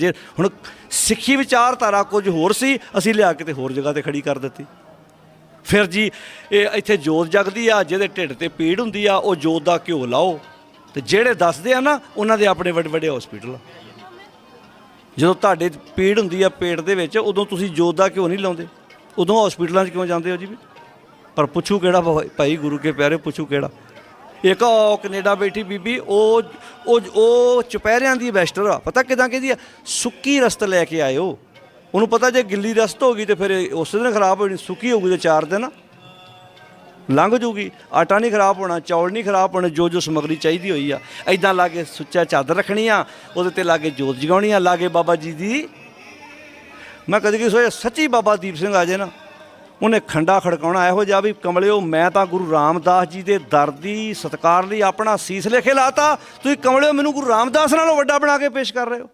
ਜੇ ਹੁਣ ਸਿੱਖੀ ਵਿਚਾਰਧਾਰਾ ਕੁਝ ਹੋਰ ਸੀ, ਅਸੀਂ ਲਿਆ ਕੇ ਤੇ ਹੋਰ ਜਗ੍ਹਾ ਤੇ ਖੜੀ ਕਰ ਦਿੱਤੀ। ਫਿਰ ਜੀ, ਇਹ ਇੱਥੇ ਜੋਤ ਜਗਦੀ ਆ, ਜਿਹਦੇ ਢਿੱਡ ਤੇ ਪੀੜ ਹੁੰਦੀ ਆ, ਉਹ ਜੋਤ ਦਾ ਘਿਓ ਲਾਓ। ਤੇ ਜਿਹੜੇ ਦੱਸਦੇ ਆ ਨਾ, ਉਹਨਾਂ ਦੇ ਆਪਣੇ ਵੱਡੇ ਵੱਡੇ ਹਸਪੀਟਲ ਜਦੋਂ ਤੁਹਾਡੇ ਪੀੜ ਹੁੰਦੀ ਆ ਪੇਟ ਦੇ ਵਿੱਚ, ਉਦੋਂ ਤੁਸੀਂ ਜੋਤ ਦਾ ਘਿਓ ਨਹੀਂ ਲਾਉਂਦੇ। ਉਦੋਂ ਹਸਪੀਟਲਾਂ 'ਚ ਕਿਉਂ ਜਾਂਦੇ ਹੋ ਜੀ? ਵੀ ਪਰ ਪੁੱਛੂ ਕਿਹੜਾ ਭਾਈ ਗੁਰੂ ਕੇ ਪਿਆਰੇ, ਪੁੱਛੂ ਕਿਹੜਾ? ਇੱਕ ਉਹ ਕੈਨੇਡਾ ਬੈਠੀ ਬੀਬੀ, ਉਹ ਉਹ ਉਹ ਚੁਪਹਿਰਿਆਂ ਦੀ ਵੈਸਟਰ ਆ। ਪਤਾ ਕਿਦਾਂ ਕਹਿੰਦੀ ਆ? ਸੁੱਕੀ ਰਸਤ ਲੈ ਕੇ ਆਇਓ। ਉਹਨੂੰ ਪਤਾ ਜੇ ਗਿੱਲੀ ਰਸਤ ਹੋ ਗਈ ਤੇ ਫਿਰ ਉਸ ਦਿਨ ਖਰਾਬ ਹੋ ਜਾਣੀ ਸੁੱਕੀ ਹੋਊਗੀ ਤੇ ਚਾਰ ਦਿਨ। ਲੰਘ ਜੂਗੀ। ਆਟਾ ਨਹੀਂ ਖਰਾਬ ਹੋਣਾ, ਚੌਲ ਨਹੀਂ ਖਰਾਬ ਹੋਣੇ, ਜੋ ਜੋ ਸਮਗਰੀ ਚਾਹੀਦੀ ਹੋਈ ਆ। ਐਦਾਂ ਲਾਗੇ ਸੁੱਚਾ ਚਾਦਰ ਰੱਖਣੀ ਆ, ਉਹਦੇ ਤੇ ਲਾਗੇ ਜੋਤ ਜਗਾਉਣੀ ਆ, ਲਾਗੇ ਬਾਬਾ ਜੀ ਦੀ। ਮੈਂ ਕਦੇ ਕੀ ਸੋਚਿਆ, ਸੱਚੀ ਬਾਬਾ ਦੀਪ ਸਿੰਘ ਆ ਜਾਏ ਨਾ। ਉਹਨੇ ਖੰਡਾ ਖੜਕਾਉਣਾ ਇਹੋ ਜਿਹਾ ਵੀ ਕਮਲਿਓ, ਮੈਂ ਤਾਂ ਗੁਰੂ ਰਾਮਦਾਸ ਜੀ ਦੇ ਦਰ ਦੀ ਸਤਕਾਰ ਲਈ ਆਪਣਾ ਸੀਸ ਲੇਖੇ ਲਾਤਾ। ਤੁਸੀਂ ਕਮਲਿਓ, ਮੈਨੂੰ ਗੁਰੂ ਰਾਮਦਾਸ ਨਾਲੋਂ ਵੱਡਾ ਬਣਾ ਕੇ ਪੇਸ਼ ਕਰ ਰਹੇ ਹੋ।